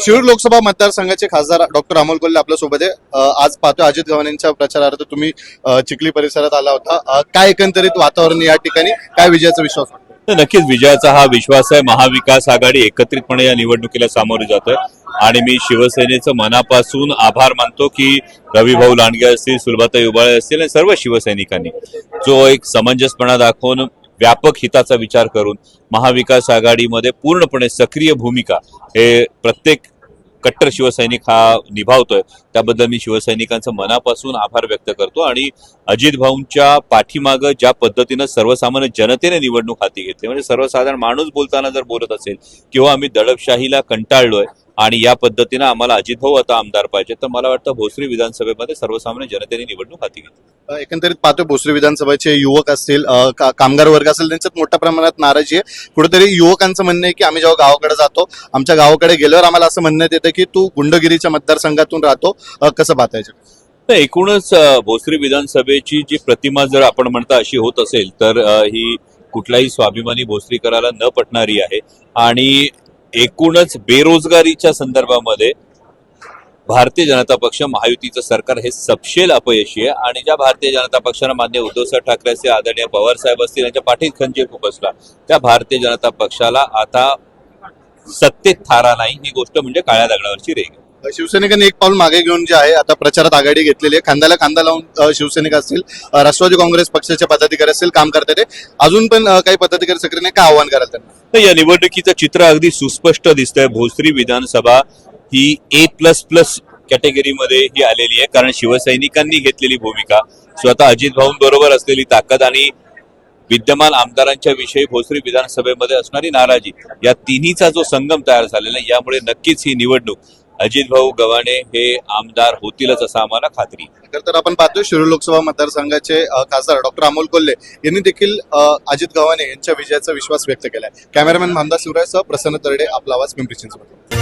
शिरूर लोकसभा मतदारसंघाचे खासदार डॉक्टर अमोल कोल्हे आपल्यासोबत आहे आज पाहतो अजित गव्हाणेंच्या प्रचारार्थ तुम्ही चिखली परिसरात आला होता. काय एकंदरीत वातावरण या ठिकाणी? काय विजयाचा विश्वास तर नक्कीच विजयाचा हा विश्वास आहे. महाविकास आघाडी एकत्रितपणे या निवडणुकीला सामोरे जात आहे आणि मी शिवसेनेचं मनापासून आभार मानतो की रविभाऊ लांडगे असतील सुलभाताई उबाळे असतील आणि सर्व शिवसैनिकांनी. जो एक समंजसपणा दाखवून व्यापक हिताचा विचार करून महाविकास आघाडीमध्ये पूर्णपणे सक्रिय भूमिका हे प्रत्येक कट्टर शिवसैनिक हा निभावतोय. त्याबद्दल मी शिवसैनिकांचं मनापासून आभार व्यक्त करतो आणि अजित भाऊंच्या पाठीमागं ज्या पद्धतीनं सर्वसामान्य जनतेने निवडणूक हाती घेतली म्हणजे सर्वसाधारण माणूस बोलताना जर बोलत असेल किंवा आम्ही दडपशाहीला कंटाळलोय आणि या पद्धतीनं आम्हाला अजित भाऊ आता आमदार पाहिजे तर मला वाटतं भोसरी विधानसभेमध्ये सर्वसामान्य जनतेने निवडणूक हाती घेतली. एकंदरीत पाहतोय भोसरी विधानसभेचे युवक असतील का- कामगार वर्ग असेल त्यांच्यात मोठ्या प्रमाणात नाराजी आहे. कुठेतरी युवकांचं म्हणणं आहे की आम्ही जेव्हा गावाकडे जातो आमच्या गावाकडे गेल्यावर आम्हाला असं म्हणण्यात येतं की तू गुंडगिरीच्या मतदारसंघातून राहतो. कसं पाहता याच्याकडे? तर एकूणच भोसरी विधानसभेची जी प्रतिमा जर आपण म्हणता अशी होत असेल तर ही कुठल्याही स्वाभिमानी भोसरीकराला न पटणारी आहे. आणि एकूणच बेरोजगारीच्या संदर्भामध्ये भारतीय जनता पक्ष महायुतीचं सरकार हे सपशेल अपयशी आहे. आणि ज्या भारतीय जनता पक्षानं मान्य उद्धवसाहेब ठाकरे असतील आदरणीय पवार साहेब असतील यांच्या पाठीत खंजीर खुपसला त्या भारतीय जनता पक्षाला आता सत्तेत थारा नाही. ही गोष्ट म्हणजे काळ्या दगडावरची रेग शिवसैनिकांनी एक पाऊल मागे घेऊन जे आहे आता प्रचारात आघाडी घेतलेली आहे. खांद्याला खांदा लावून शिवसैनिक असतील राष्ट्रवादी काँग्रेस पक्षाचे पदाधिकारी असतील काम करतात अजून पण काही पदाधिकारी सक्रिय नाही काय आव्हान कराल त्यांना या निवडणुकीचं चित्र अगदी सुस्पष्ट दिसतंय. भोसरी विधानसभा ही ए प्लस प्लस कॅटेगरीमध्ये ही आलेली आहे कारण शिवसैनिकांनी घेतलेली भूमिका स्वतः अजित भाऊंबरोबर असलेली ताकद आणि विद्यमान आमदारांच्या विषयी भोसरी विधानसभेमध्ये असणारी नाराजी या तिन्हीचा जो संगम तयार झालेला आहे यामुळे नक्कीच ही निवडणूक अजित भाऊ गव्हाणे हे आमदार होतीलच असं आम्हाला खात्री. खर तर आपण पाहतोय शिरूर लोकसभा मतदारसंघाचे खासदार डॉक्टर अमोल कोल्हे यांनी देखील अजित गव्हाणे यांच्या विजयाचा विश्वास व्यक्त केलाय. कॅमेरामॅन मामदार शिवरायसह प्रसन्न तरडे आपला आवाज पिंपरी चिंचवड.